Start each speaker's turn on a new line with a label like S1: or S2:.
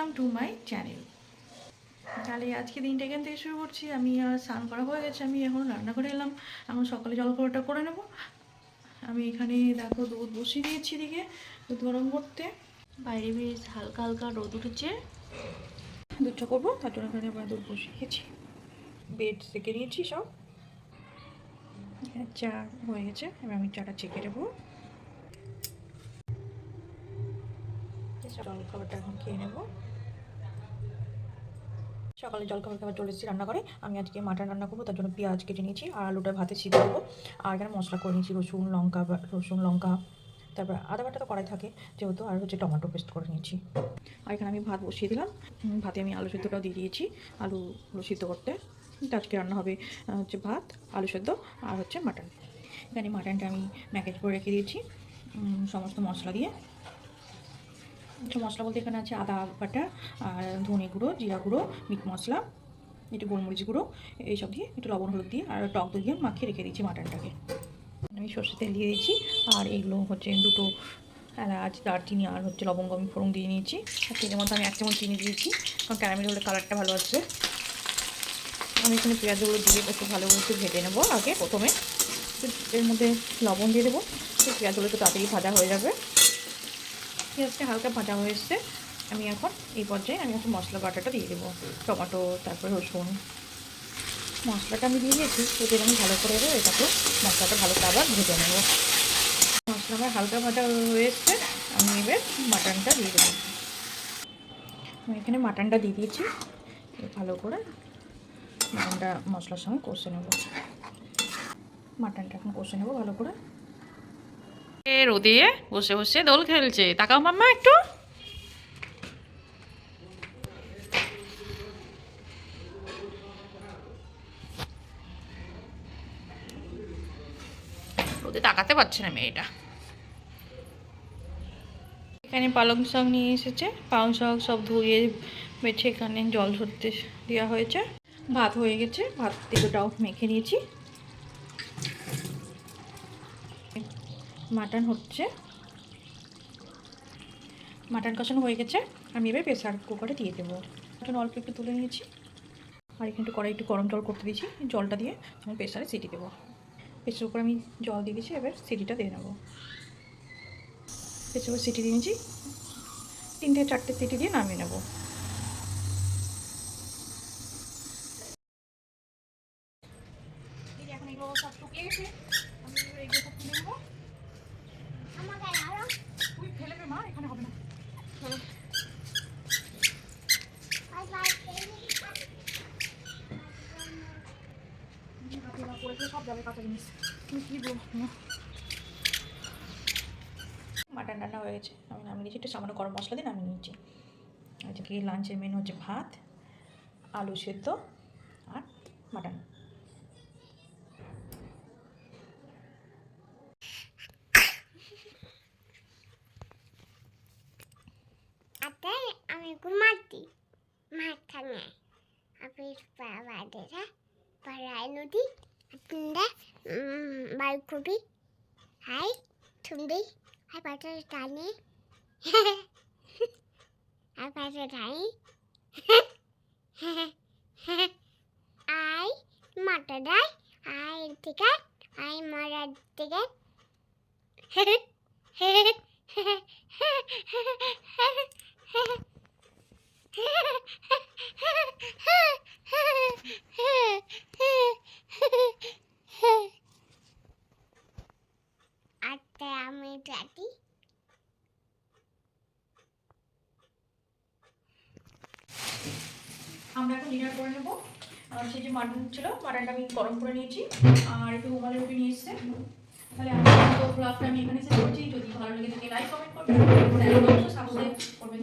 S1: Welcome to my channel তাহলে আজকে দিনটা এখান থেকে শুরু করছি। আমি আর স্নান করা হয়ে গেছে। আমি এখন রান্না করে এলাম। এখন সকালে জল জলখাবারটা করে নেব। আমি এখানে দেখো দুধ বসিয়ে দিয়েছি দিকে দুধ গরম করতে। বাইরে বেশ হালকা হালকা রোদ উঠেছে। দুধটা করব, তার জন্য এখানে আবার দুধ বসিয়েছি বেড সেকে নিয়েছি সব। চা হয়ে গেছে। এবার আমি চাটা চেকে নেব। জল খাবারটা এখন খেয়ে নেব। সকালে জল খাবার খাবার চলে এসেছি রান্না করে আমি আজকে মাটন রান্না করব, তার জন্য পেঁয়াজ কেটে নিয়েছি, আর আলুটা ভাতে সিদ্ধ দেবো আর এখানে মশলা করে নিয়েছি, রসুন, লঙ্কা রসুন, লঙ্কা, তারপর আদা বাটা তো কড়াই থাকে যেহেতু, আর হচ্ছে টমেটো পেস্ট করে নিয়েছি। আর এখানে আমি ভাত বসিয়ে দিলাম। ভাতে আমি আলু সেদ্ধটাও দিয়ে দিয়েছি আলুগুলো সিদ্ধ করতে। আজকে রান্না হবে হচ্ছে ভাত, আলু সেদ্ধ, আর হচ্ছে মাটন। এখানে মাটনটা আমি ম্যাকেজ করে রেখে দিয়েছি সমস্ত মশলা দিয়ে। মশলা বলতে এখানে আছে আদা, বাটা আর ধনে গুঁড়ো, জিরা গুঁড়ো, মিট মশলা, একটু গোলমরিচ গুঁড়ো, এইসব দিয়ে একটু লবণ, হলুদ দিয়ে আর টক দই দিয়ে মাখিয়ে রেখে দিয়েছি মাটনটাকে। আমি সর্ষে তেল দিয়ে দিয়েছি আর এগুলো হচ্ছে দুটো এলাচ, দারচিনি আর হচ্ছে লবঙ্গ আমি ফোড়ন দিয়ে নিয়েছি। আর তেলের মধ্যে আমি এক চামচ চিনি দিয়েছি, কারণ ক্যারামেল হলে কালারটা ভালো আসবে। আমি এখানে পেঁয়াজগুলো দিয়ে একটু ভালো করে একটু ভেজে নেব আগে প্রথমে। এর মধ্যে লবণ দিয়ে দেবো পেঁয়াজগুলো একটু তাড়াতাড়ি ভাজা হয়ে যাবে। পেঁয়াজটা হালকা ভাজা হয়ে এসছে। আমি এখন এই পর্যায়ে আমি এখন মশলা বাটাটা দিয়ে দেবো। টমেটো, তারপরে রসুন। মশলাটা আমি দিয়ে দিয়েছি। এদের আমি ভালো করে দেবো এটাকে মশলাটা ভালো করে আবার ভেজে নেব। মশলা আমার হালকা ভাজা হয়ে এসছে। আমি এবার মাটনটা দিয়ে দেবো। আমি এখানে মাটনটা দিয়ে দিয়েছি। ভালো করে মাটনটা মশলার সঙ্গে কষে নেব। মাটনটা এখন কষে নেব ভালো করে। রোদে বসে বসে দোল খেলছে। তাকাও মাম্মা একটু। রোদে তাকাতে পারছে না মেয়েটা। এখানে পালং শাক নিয়ে এসেছে। পালং শাক সব ধুয়ে বেছে এখানে জল ধরতে দেওয়া হয়েছে। ভাত হয়ে গেছে। ভাত তেলোটাও মেখে নিয়েছি। মাটন হচ্ছে। মাটন কষানো হয়ে গেছে। আমি এবার প্রেসার কুকারে দিয়ে দেবো। মাটন অল্প একটু তুলে নিয়েছি। আর এখানে একটু কড়াই, একটু গরম জল করতে দিয়েছি। জলটা দিয়ে আমি প্রেসারে সিটি দেবো। প্রেসার কুকারে আমি জল দিয়ে দিয়েছি, এবার সিটিটা দিয়ে নেব। প্রেসার কুকার সিটি দিয়েছি তিন থেকে চারটে সিটি দিয়ে নামিয়ে নেব। এখন সব আমি এবার এগুলো সব তুলে নেব তুই ফেলে দে মা এখানে হবে না চলো হাতে বা পড়ে সব যাবে কাঁচা জিনিস বলব মাটন রান্না হয়ে গেছে। আমি নামিয়ে নিয়েছি। একটু সামান্য গরম মশলা দিয়ে নামিয়ে নিয়েছি। আজকে লাঞ্চের মেনু হচ্ছে ভাত, আলু সেদ্ধ আর মাটন
S2: আমি ঘুমাচ্ছি। মাথানে আপনি বাবাদেরা পাড়ায় নদী আপনারা বালকবি, হাই শুনবি হাই পাটা টানে। হাই পাটা টানি। আই, মাটা দেয় আই টিকাট আই, মারার টিকাট
S1: আমরা এখন ডিনার করে নেব। সেই যে মাটন ছিল, মাটনটা আমি গরম করে নিয়েছি। আর একটু রুমালে রুটি নিয়ে এসছে। তাহলে আমি আমি এখানে যদি ভালো লেগে থাকে লাইক কমেন্ট করবেন। সাবস্ক্রাইব করবেন